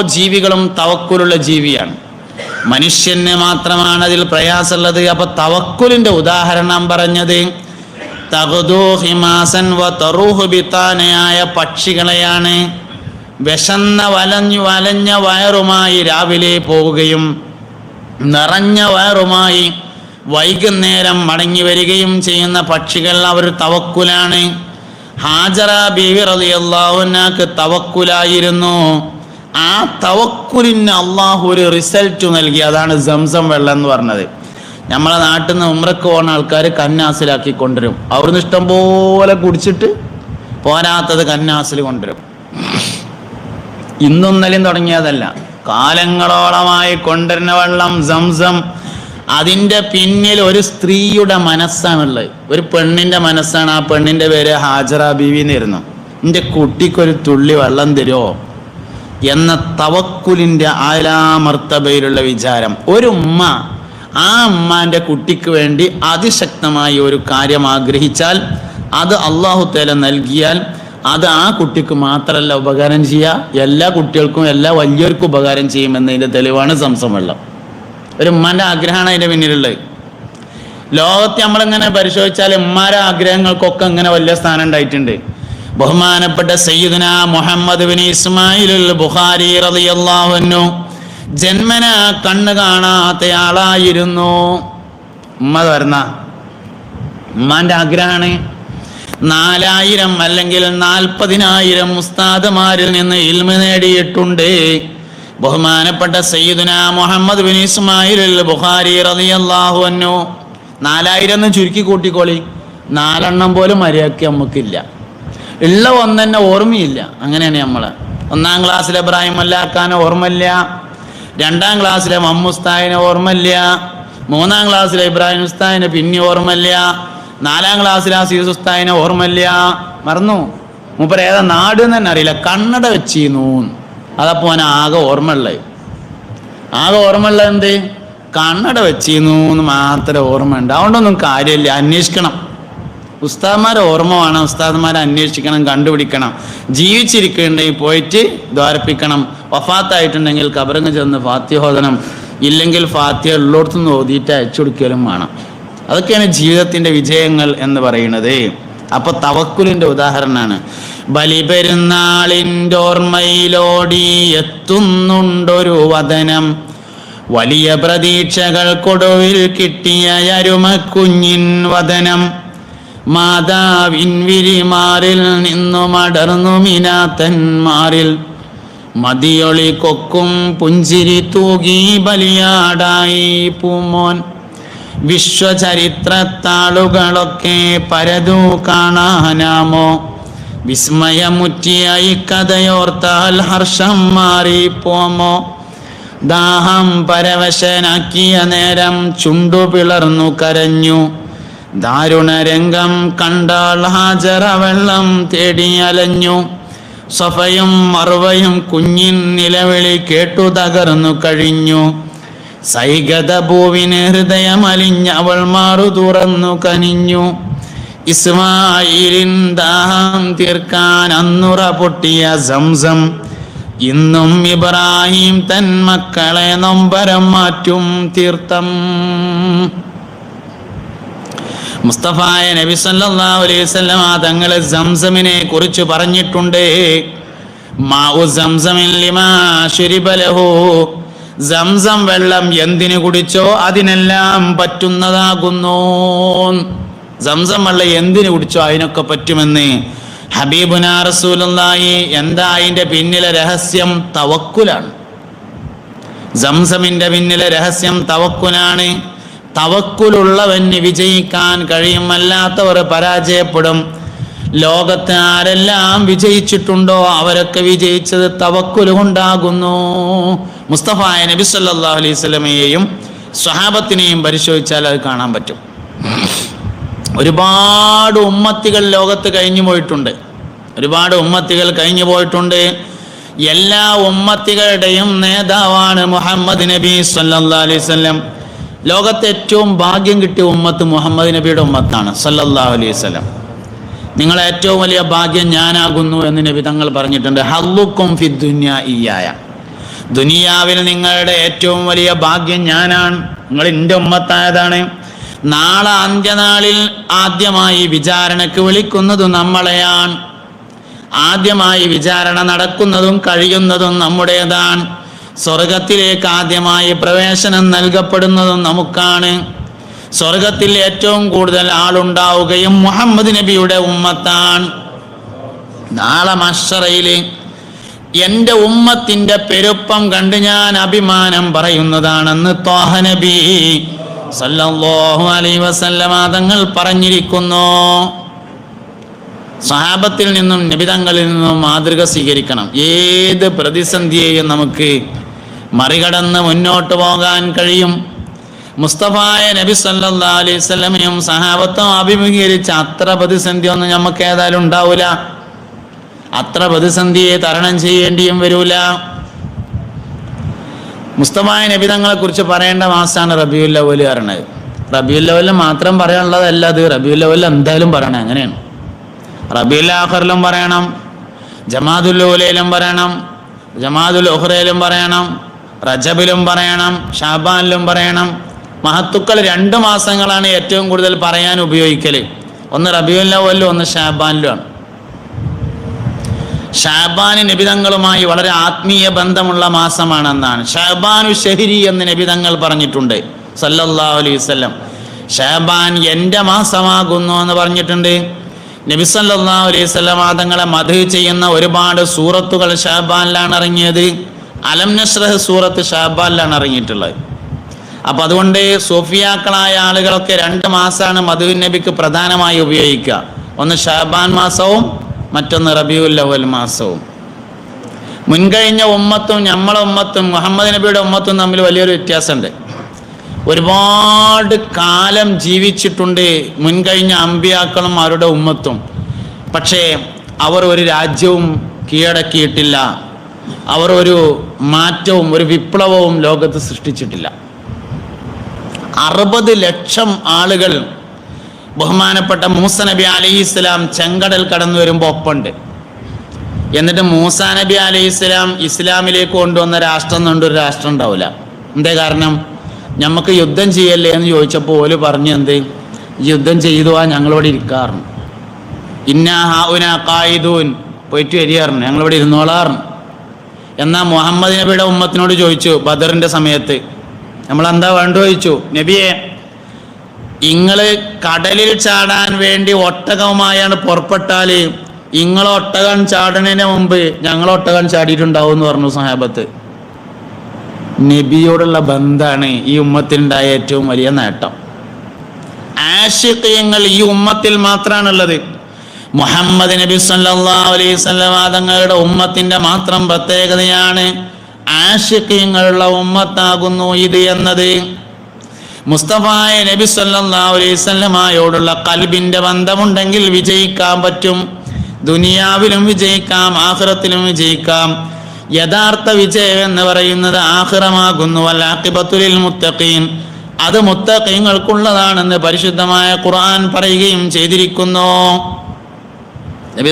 ജീവികളും തവക്കുലുള്ള ജീവിയാണ്. മനുഷ്യന് മാത്രമാണ് അതിൽ പ്രയാസമുള്ളത്. അപ്പൊ തവക്കുലിന്റെ ഉദാഹരണം പറഞ്ഞത് തകുദൂഹിമാസൻ ബിത്താനയായ പക്ഷികളെയാണ് വിശന്ന വലഞ്ഞു വലഞ്ഞ വയറുമായി രാവിലെ പോവുകയും നിറഞ്ഞ വയറുമായി വൈകുന്നേരം മടങ്ങി വരികയും ചെയ്യുന്ന പക്ഷികൾ അവർ തവക്കുലാണ്. ഹാജറ ബീവി റളിയല്ലാഹുവിനക്ക് തവക്കുലായിരുന്നു. ആ തവക്കുലിന് അള്ളാഹു ഒരു റിസൾട്ട് നൽകി. അതാണ് സംസം വെള്ളം എന്ന് പറഞ്ഞത്. നമ്മളെ നാട്ടിൽ നിന്ന് ഉമ്രക്ക് പോകുന്ന ആൾക്കാർ കന്നാസിലാക്കി കൊണ്ടുവരും. അവിടുന്ന് ഇഷ്ടം പോലെ കുടിച്ചിട്ട് പോരാത്തത് കന്നാസിൽ കൊണ്ടുവരും. ഇന്നും ഇന്നലെയും തുടങ്ങിയതല്ല. കാലങ്ങളോളമായി കൊണ്ടുവരുന്ന വെള്ളം സംസം. അതിന്റെ പിന്നിൽ ഒരു സ്ത്രീയുടെ മനസ്സാണുള്ളത്. ഒരു പെണ്ണിന്റെ മനസ്സാണ്. ആ പെണ്ണിന്റെ പേര് ഹാജറ ബീവി എന്നിരുന്നു എന്റെ കുട്ടിക്കൊരു തുള്ളി വെള്ളം തരുമോ എന്ന തവക്കുലിന്റെ ആലാമർത്തബയിലുള്ള വിചാരം. ഒരു ഉമ്മ ആ അമ്മാന്റെ കുട്ടിക്ക് വേണ്ടി അതിശക്തമായി ഒരു കാര്യം ആഗ്രഹിച്ചാൽ അത് അള്ളാഹു തേല നൽകിയാൽ അത് ആ കുട്ടിക്ക് മാത്രമല്ല ഉപകാരം ചെയ്യുക എല്ലാ കുട്ടികൾക്കും എല്ലാ വലിയവർക്കും ഉപകാരം ചെയ്യുമെന്നതിന്റെ തെളിവാണ് സംസം വെള്ളം. ഒരു ഉമ്മാന്റെ ആഗ്രഹമാണ് അതിന്റെ പിന്നിലുള്ളത്. ലോകത്തെ നമ്മളിങ്ങനെ പരിശോധിച്ചാൽ ഉമ്മാരെ ആഗ്രഹങ്ങൾക്കൊക്കെ ഇങ്ങനെ വലിയ സ്ഥാനം ഉണ്ടായിട്ടുണ്ട്. ബഹുമാനപ്പെട്ട സയ്യിദന മുഹമ്മദ് ബിൻ ഇസ്മായിൽ ബുഖാരി റളിയല്ലാഹു അൻഹു ജന്മന കാണാത്ത ആളായിരുന്നു. ഉമ്മ വരുന്ന ഉമ്മാന്റെ ആഗ്രഹമാണ് നാലായിരം അല്ലെങ്കിൽ നാൽപ്പതിനായിരം ഉസ്താദുമാരിൽ നിന്ന് ഇൽമ നേടിയിട്ടുണ്ട്. ബഹുമാനപ്പെട്ട സയ്യിദുന മുഹമ്മദ് ബിൻ ഇസ്മായിൽ ബുഖാരി റളിയല്ലാഹു അൻഹു നാലായിരം എന്ന് ചുരുക്കി കൂട്ടിക്കോളി. നാലെണ്ണം പോലും മര്യാദയ്ക്ക് നമുക്കില്ല ഉള്ള ഒന്നെന്നെ ഓർമ്മയില്ല. അങ്ങനെയാണ് നമ്മൾ ഒന്നാം ക്ലാസ്സിലെ ഇബ്രാഹിം അല്ലാക്കാനെ ഓർമ്മയില്ല. രണ്ടാം ക്ലാസ്സിലെ മമ്മുസ്തായിനെ ഓർമ്മയില്ല. മൂന്നാം ക്ലാസ്സിലെ ഇബ്രാഹിം ഉസ്താദിനെ പിന്നെ ഓർമ്മയില്ല. നാലാം ക്ലാസ്സിലെ അസീസ് ഉസ്താദിനെ ഓർമ്മയില്ല. മറന്നു. മൂപ്പർ ഏതാ നാട് തന്നെ അറിയില്ല. കണ്ണട വെച്ചിരുന്നു. അതപ്പോ ആകെ ഓർമ്മയുള്ളത്. ആകെ ഓർമ്മയുള്ളത് എന്ത്? കണ്ണട വെച്ചിരുന്നു എന്ന് മാത്രമേ ഓർമ്മയുണ്ട്. അതുകൊണ്ടൊന്നും കാര്യമില്ല. അന്വേഷിക്കണം. ഉസ്താദ്മാരെ ഓർമ്മ വേണം ഉസ്താദ്മാരെ അന്വേഷിക്കണം കണ്ടുപിടിക്കണം. ജീവിച്ചിരിക്കുന്നുണ്ടെങ്കിൽ പോയിട്ട് ദ്വാരപ്പിക്കണം. വഫാത്തായിട്ടുണ്ടെങ്കിൽ കബറങ്ങ് ചെന്ന് ഫാത്യഹോദനം ഇല്ലെങ്കിൽ ഫാത്യ ഉള്ളിടത്തുനിന്ന് ഓതിയിട്ട് അയച്ചു കൊടുക്കലും വേണം. അതൊക്കെയാണ് ജീവിതത്തിന്റെ വിജയങ്ങൾ എന്ന് പറയുന്നത്. അപ്പൊ തവക്കുലിന്റെ ഉദാഹരണമാണ്. ബലിപെരുന്നാളിന്റെ ഓർമ്മയിലോടി എത്തുന്നുണ്ടൊരു വതനം വലിയ പ്രതീക്ഷകൾക്കൊടുവിൽ കിട്ടിയ അരുമക്കുഞ്ഞിൻ വദനം. മാതാവിൻ വിരിമാറിൽ നിന്നു മടർന്നു മിനാത്തന്മാരിൽ മതിയൊളി കൊക്കും പുഞ്ചിരി തൂകി ബലിയാടായി പൂമോൻ. വിശ്വചരിത്രത്താളുകളൊക്കെ പരതു കാണാനാമോ? വിസ്മയമുറ്റിയായി കഥയോർത്താൽ ഹർഷം മാറിപ്പോമോ ദാഹം പരവശനാക്കിയ നേരം ചുണ്ടു പിളർന്നു കരഞ്ഞു. ദാരുണരംഗം കണ്ടാൽ ഹാജറ വെള്ളം തേടി അലഞ്ഞു സഫയും മറുവയും കുഞ്ഞിൻ നിലവിളി കേട്ടു തകർന്നു കഴിഞ്ഞു. സൈകത ഭൂവിന് ഹൃദയമലിഞ്ഞ അവൾ മാറു തുറന്നു കനിഞ്ഞു. ഇസ്മായിലിൻ ദാഹം തീർക്കാൻ അന്നുറ പൊട്ടിയ സംസം. ഇന്നും ഇബ്രാഹിം തൻ മക്കളെ നൊമ്പരം മാറ്റും തീർത്ഥം. മുസ്തഫായ നബി സല്ലല്ലാഹു അലൈഹി തങ്ങൾ സംസമിനെ കുറിച്ച് പറഞ്ഞിട്ടുണ്ട്. സംസം വെള്ളം എന്തിനു കുടിച്ചോ അതിനെല്ലാം പറ്റുന്നതാകുന്നു. സംസം വെള്ളം എന്തിനു കുടിച്ചോ അതിനൊക്കെ പറ്റുമെന്ന് ഹബീബുന റസൂലുള്ളാഹി എന്താ അതിന്റെ പിന്നിലെ രഹസ്യം? തവക്കുലാണ്. സംസമിന്റെ പിന്നിലെ രഹസ്യം തവക്കുലാണ്. തവക്കുലുള്ളവന് വിജയിക്കാൻ കഴിയും അല്ലാത്തവർ പരാജയപ്പെടും. ലോകത്ത് ആരെല്ലാം വിജയിച്ചിട്ടുണ്ടോ അവരൊക്കെ വിജയിച്ചത് തവക്കുലുണ്ടാകുന്നു മുസ്തഫായ നബി സല്ലാ അലൈഹി സ്വലമയെയും സ്വഹാബത്തിനെയും പരിശോധിച്ചാൽ അത് കാണാൻ പറ്റും. ഒരുപാട് ഉമ്മത്തികൾ ലോകത്ത് കഴിഞ്ഞു പോയിട്ടുണ്ട്. ഒരുപാട് ഉമ്മത്തികൾ കഴിഞ്ഞു പോയിട്ടുണ്ട്. എല്ലാ ഉമ്മത്തികളുടെയും നേതാവാണ് മുഹമ്മദ് നബി സല്ലാ അലൈഹി വസല്ലം. ലോകത്തെ ഏറ്റവും ഭാഗ്യം കിട്ടിയ ഉമ്മത്ത് മുഹമ്മദ് നബിയുടെ ഉമ്മത്താണ് സല്ലല്ലാഹു അലൈഹി വസല്ലം. നിങ്ങളെ ഏറ്റവും വലിയ ഭാഗ്യം ഞാനാകുന്നു എന്ന് നബി തങ്ങൾ പറഞ്ഞിട്ടുണ്ട് ഹല്ലുക്കും ഫി ദുന്യ ദുനിയാവിൽ നിങ്ങളുടെ ഏറ്റവും വലിയ ഭാഗ്യം ഞാനാണ് നിങ്ങൾ എന്റെ ഉമ്മത്തായതാണ്. നാളെ അന്ത്യനാളിൽ ആദ്യമായി വിചാരണയ്ക്ക് വിളിക്കുന്നത് നമ്മളെയാണ്. ആദ്യമായി വിചാരണ നടക്കുന്നതും കഴിയുന്നതും നമ്മുടേതാണ്. സ്വർഗത്തിലേക്ക് ആദ്യമായി പ്രവേശനം നൽകപ്പെടുന്നതും നമുക്കാണ്. സ്വർഗത്തിൽ ഏറ്റവും കൂടുതൽ ആളുണ്ടാവുകയും മുഹമ്മദ് നബിയുടെ ഉമ്മത്താണ്. നാളെ മഷറയിൽ എന്റെ ഉമ്മത്തിന്റെ പെരുപ്പം കണ്ട് ഞാൻ അഭിമാനം പറയുന്നതാണെന്ന് തോഹ നബി സല്ലല്ലാഹു അലൈഹി വസല്ലമ തങ്ങൾ പറഞ്ഞിരിക്കുന്നു. സഹാബത്തിൽ നിന്നും നിബിതങ്ങളിൽ നിന്നും മാതൃക സ്വീകരിക്കണം. ഏത് പ്രതിസന്ധിയെയും നമുക്ക് മറികടന്ന് മുന്നോട്ട് പോകാൻ കഴിയും. മുസ്തഫായ നബി സല്ലാ അലൈഹി സഹാബത്തും അഭിമുഖീകരിച്ച അത്ര പ്രതിസന്ധി ഒന്നും നമുക്ക് ഏതായാലും ഉണ്ടാവില്ല അത്ര പ്രതിസന്ധിയെ തരണം ചെയ്യേണ്ടിയും വരൂല. മുസ്തഫായ നബിതങ്ങളെ കുറിച്ച് പറയേണ്ട മാസമാണ് റബിയുൽ ലവൽ പറയണത് റബിയുൽ മാത്രം പറയാനുള്ളതല്ല അത്. റബിയുൽ ലവലിൽ എന്തായാലും പറയണം. അങ്ങനെയാണ്. റബിയുൽ ആഖറിലും പറയണം ജമാദുൽ പറയണം. ജമാദുൽ ഉഹ്റയിലും പറയണം. റജബിലും പറയണം ഷാബാനിലും പറയണം. മഹത്തുക്കൾ രണ്ട് മാസങ്ങളാണ് ഏറ്റവും കൂടുതൽ പറയാൻ ഉപയോഗിക്കൽ ഒന്ന് റബിയുൽ അവലും ഒന്ന് ഷാബാനിലുമാണ് ഷാബാന് നിബിതങ്ങളുമായി വളരെ ആത്മീയ ബന്ധമുള്ള മാസമാണെന്നാണ്. ഷാബാനു ഷഹരി എന്ന് നിബിതങ്ങൾ പറഞ്ഞിട്ടുണ്ട്. സല്ലല്ലാഹു അലൈഹി വസല്ലം. ഷാബാൻ എന്റെ മാസമാകുന്നു എന്ന് പറഞ്ഞിട്ടുണ്ട്. നബി സല്ലല്ലാഹു അലൈഹി വസല്ലം തങ്ങളെ മധു ചെയ്യുന്ന ഒരുപാട് സൂറത്തുകൾ ഷാബാനിലാണ് ഇറങ്ങിയത്. അലം സൂറത്ത് ഷാബാലിലാണ് ഇറങ്ങിയിട്ടുള്ളത്. അപ്പം അതുകൊണ്ട് സോഫിയാക്കളായ ആളുകളൊക്കെ രണ്ട് മാസമാണ് മധുവിൻ നബിക്ക് പ്രധാനമായി ഉപയോഗിക്കുക. ഒന്ന് ഷാബാൻ മാസവും മറ്റൊന്ന് റബിയുൽ അവൽ മാസവും. മുൻകഴിഞ്ഞ ഉമ്മത്തും നമ്മളെ ഉമ്മത്തും മുഹമ്മദ് നബിയുടെ ഉമ്മത്തും തമ്മിൽ വലിയൊരു വ്യത്യാസമുണ്ട്. ഒരുപാട് കാലം ജീവിച്ചിട്ടുണ്ട് മുൻകഴിഞ്ഞ അമ്പിയാക്കളും അവരുടെ ഉമ്മത്തും. പക്ഷേ അവർ ഒരു രാജ്യവും കീഴടക്കിയിട്ടില്ല. അവർ ഒരു മാറ്റവും ഒരു വിപ്ലവവും ലോകത്ത് സൃഷ്ടിച്ചിട്ടില്ല. അറുപത് ലക്ഷം ആളുകൾ ബഹുമാനപ്പെട്ട മൂസ നബി അലൈഹി ഇസ്ലാം ചെങ്കടൽ കടന്നു വരുമ്പോൾ ഒപ്പുണ്ട് എന്നിട്ട് മൂസ നബി അലൈഹി ഇസ്ലാം ഇസ്ലാമിലേക്ക് കൊണ്ടുവന്ന രാഷ്ട്രം കൊണ്ട് ഒരു രാഷ്ട്രം ഉണ്ടാവില്ല. എന്തേ കാരണം? നമുക്ക് യുദ്ധം ചെയ്യല്ലേ എന്ന് ചോദിച്ചപ്പോൾ ഓൽ പറഞ്ഞു എന്ത്? യുദ്ധം ചെയ്തു ആ ഞങ്ങളിവിടെ ഇരിക്കാറുണ്ട് ഇന്നാ ഹാവുന കായിദൂൻ പോയിട്ട് വരികയായിരുന്നു ഞങ്ങളിവിടെ ഇരുന്നോളാറുണ്ട് എന്നാൽ മുഹമ്മദ് നബിയുടെ ഉമ്മത്തിനോട് ചോദിച്ചു ബദറിന്റെ സമയത്ത്. നമ്മൾ എന്താ വേണ്ട ചോദിച്ചു നബിയെ ഇങ്ങൾ കടലിൽ ചാടാൻ വേണ്ടി ഒട്ടകവുമായാണ് പുറപ്പെട്ടാൽ ഇങ്ങൾ ഒട്ടകം ചാടുന്നതിന് മുമ്പ് ഞങ്ങൾ ഒട്ടകം ചാടിയിട്ടുണ്ടാവും എന്ന് പറഞ്ഞു സഹാബത്ത്. നബിയോടുള്ള ബന്ധാണ് ഈ ഉമ്മത്തിനുണ്ടായ ഏറ്റവും വലിയ നേട്ടം. ആശയങ്ങൾ ഈ ഉമ്മത്തിൽ മാത്രമാണുള്ളത് മുഹമ്മദ് നബി സല്ലല്ലാഹു അലൈഹി ഉമ്മത്തിന്റെ മാത്രം പ്രത്യേകതയാണ് ആശിക്കങ്ങളുള്ള ഉമ്മത്താകുന്നു ഇത് എന്നത്. മുസ്തഫായ നബി വസല്ലമയോടുള്ള കൽബിന്റെ ബന്ധമുണ്ടെങ്കിൽ വിജയിക്കാൻ പറ്റും. ദുനിയാവിലും വിജയിക്കാം ആഹ്റത്തിലും വിജയിക്കാം. യഥാർത്ഥ വിജയം എന്ന് പറയുന്നത് ആഹ്റമാകുന്നു വല്ലാഖിബത്തുലിൽ മുത്തഖീൻ. അത് മുത്തഖീങ്ങൾക്കുള്ളതാണെന്ന് പരിശുദ്ധമായ ഖുർആൻ പറയുകയും ചെയ്തിരിക്കുന്നു. നബി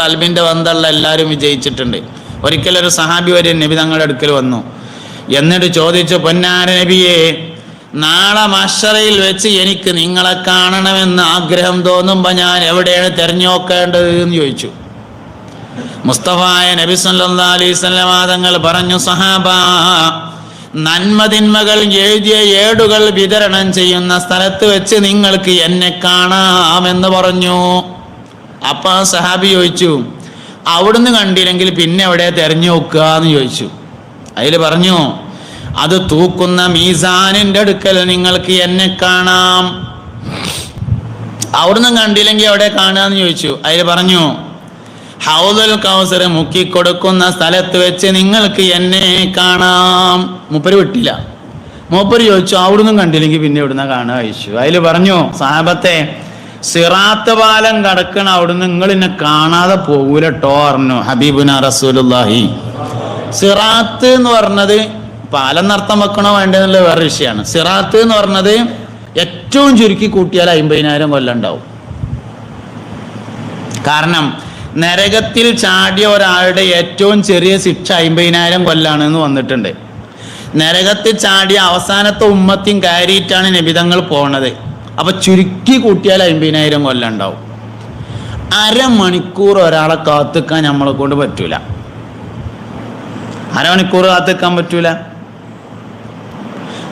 കൽബിന്റെ ബന്ധമുള്ള എല്ലാവരും വിജയിച്ചിട്ടുണ്ട്. ഒരിക്കലൊരു സഹാബി വരെ നബിതങ്ങളുടെ അടുക്കൽ വന്നു. എന്നിട്ട് ചോദിച്ചു പൊന്നാര നബിയെ നാളെ മഷറയിൽ വെച്ച് എനിക്ക് നിങ്ങളെ കാണണമെന്ന് ആഗ്രഹം തോന്നുമ്പോൾ ഞാൻ എവിടെയാണ് തെരഞ്ഞു നോക്കേണ്ടത് എന്ന് ചോദിച്ചു. മുസ്തഫായ നബി സല്ല അലൈഹി വസല്ലം തങ്ങൾ പറഞ്ഞു സഹാബ നന്മതിന്മകൾ എഴുതിയ ഏടുകൾ വിതരണം ചെയ്യുന്ന സ്ഥലത്ത് വെച്ച് നിങ്ങൾക്ക് എന്നെ കാണാമെന്ന് പറഞ്ഞു. അപ്പൊ ആ സഹാബി ചോദിച്ചു അവിടുന്ന് കണ്ടില്ലെങ്കിൽ പിന്നെ എവിടെ തെരഞ്ഞു നോക്കുക? എന്ന് ചോദിച്ചു. അതിൽ പറഞ്ഞു അത് തൂക്കുന്ന മീസാനിന്റെ അടുക്കൽ നിങ്ങൾക്ക് എന്നെ കാണാം. അവിടുന്ന് കണ്ടില്ലെങ്കിൽ എവിടെ കാണാന്ന് ചോദിച്ചു. അതിൽ പറഞ്ഞു ഹൗദൽ കൗസർ മുക്കിക്കൊടുക്കുന്ന സ്ഥലത്ത് വെച്ച് നിങ്ങൾക്ക് എന്നെ കാണാം. മൂപ്പര് വിട്ടില്ല. മൂപ്പര് ചോദിച്ചു അവിടുന്ന് കണ്ടില്ലെങ്കിൽ പിന്നെ ഇവിടുന്ന് കാണുക? ചോദിച്ചു. അതിൽ പറഞ്ഞു സാഹബത്തെ സിറാത്ത് പാലം കടക്കണ അവിടുന്ന് നിങ്ങൾ എന്നെ കാണാതെ പോകൂലട്ടോ പറഞ്ഞു ഹബീബുന റസൂലുല്ലാഹി സിറാത്ത് എന്ന് പറഞ്ഞത് പാലം നർത്തം വെക്കണോ വേണ്ടെന്നുള്ള വേറെ വിഷയമാണ്. സിറാത്ത് എന്ന് പറഞ്ഞത് ഏറ്റവും ചുരുക്കി കൂട്ടിയാൽ അമ്പതിനായിരം കൊല്ലം ഉണ്ടാവും. കാരണം നരകത്തിൽ ചാടിയ ഒരാളുടെ ഏറ്റവും ചെറിയ ശിക്ഷ അമ്പതിനായിരം കൊല്ലാണെന്ന് വന്നിട്ടുണ്ട്. നരകത്തിൽ ചാടിയ അവസാനത്തെ ഉമ്മത്തിയും കയറിയിട്ടാണ് നിബിതങ്ങൾ പോണത്. അപ്പൊ ചുരുക്കി കൂട്ടിയാൽ അമ്പതിനായിരം കൊല്ലം ഉണ്ടാവും. അരമണിക്കൂർ ഒരാളെ കാത്തുക്കാൻ നമ്മളെ കൊണ്ട് പറ്റൂല. അരമണിക്കൂർ കാത്തുക്കാൻ പറ്റൂല.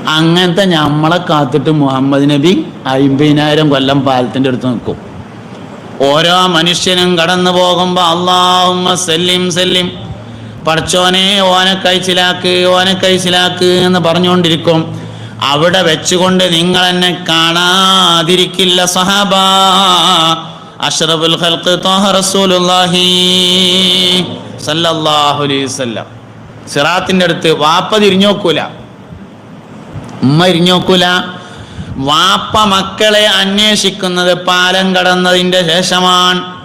അങ്ങനത്തെ നമ്മളെ കാത്തിട്ട് മുഹമ്മദ് നബി അമ്പതിനായിരം കൊല്ലം പാലത്തിന്റെ അടുത്ത് നിൽക്കും. ഓരോ മനുഷ്യനും കടന്നു പോകുമ്പോ അള്ളാഹുമ്മ സല്ലിം സല്ലിം. പടച്ചോനെ ഓനെ കൈച്ചിലാക്ക് ഓനെ കൈച്ചിലാക്ക് എന്ന് പറഞ്ഞുകൊണ്ടിരിക്കും. അവിടെ വെച്ചുകൊണ്ട് നിങ്ങൾ എന്നെ കാണാതിരിക്കില്ല സഹാബ. അഷ്റഫുൽ ഖൽഖ് ത്വാഹ സല്ലല്ലാഹു അലൈഹി വസല്ലം. സിറാത്തിന്റെ അടുത്ത് വാപ്പ തിരിഞ്ഞോക്കൂല. ഉമ്മ ഇരിഞ്ഞോക്കൂല വാപ്പ മക്കളെ അന്വേഷിക്കുന്നത് പാലം കടന്നതിന്റെ ശേഷമാണ്.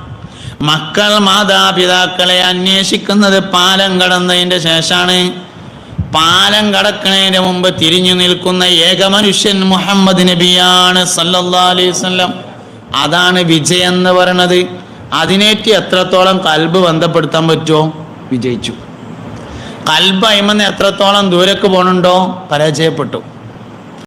മക്കൾ മാതാപിതാക്കളെ അന്വേഷിക്കുന്നത് പാലം കടന്നതിന്റെ ശേഷമാണ്. പാലം കടക്കുന്നതിന് മുമ്പ് തിരിഞ്ഞു നിൽക്കുന്ന ഏക മനുഷ്യൻ മുഹമ്മദ് നബിയാണ് സല്ലല്ലാ അതാണ് വിജയം എന്ന് പറയണത്. അതിനേറ്റി എത്രത്തോളം കൽബ് ബന്ധപ്പെടുത്താൻ പറ്റുമോ വിജയിച്ചു. കൽബ് അയിമെന്ന് എത്രത്തോളം ദൂരക്ക് പോകണുണ്ടോ പരാജയപ്പെട്ടു.